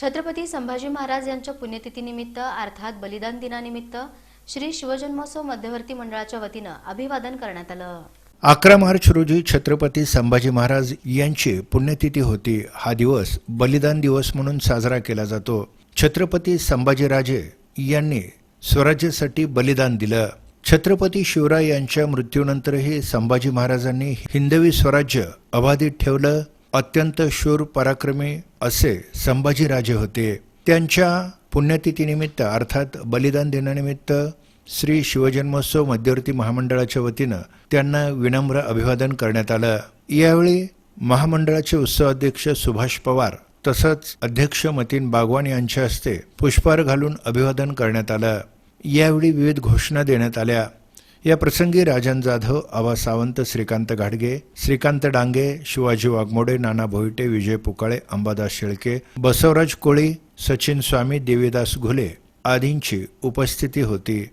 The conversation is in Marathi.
छत्रपती संभाजी महाराज यांच्या पुण्यतिथीनिमित्त अर्थात बलिदान दिनानिमित्त श्री शिवजन्मोत्सव मध्यवर्ती मंडळाच्या वतीनं अभिवादन करण्यात आलं. अकरा मार्च रोजी छत्रपती संभाजी महाराज यांची पुण्यतिथी होती. हा दिवस बलिदान दिवस म्हणून साजरा केला जातो. छत्रपती संभाजीराजे यांनी स्वराज्यासाठी बलिदान दिलं. छत्रपती शिवराय यांच्या मृत्यूनंतरही संभाजी महाराजांनी हिंदवी स्वराज्य अबाधित ठेवलं. अत्यंत शूर पराक्रमी असे संभाजीराजे होते. त्यांच्या पुण्यतिथीनिमित्त अर्थात बलिदान दिनानिमित्त श्री शिवजन्मोत्सव मध्यवर्ती महामंडळाच्या वतीनं त्यांना विनम्र अभिवादन करण्यात आलं. यावेळी महामंडळाचे उत्सव अध्यक्ष सुभाष पवार तसंच अध्यक्ष मतीन बागवान यांच्या हस्ते पुष्पहार घालून अभिवादन करण्यात आलं. यावेळी विविध घोषणा देण्यात आल्या. या प्रसंगी राजन जाधव आवा सावंत श्रीकांत घाडगे श्रीकांत डांगे शिवाजी वाघमोडे नाना भोईटे विजय पुकाळे अंबादास शेळके बसवराज कोळी सचिन स्वामी देवीदास घुले आदींची उपस्थिती होती.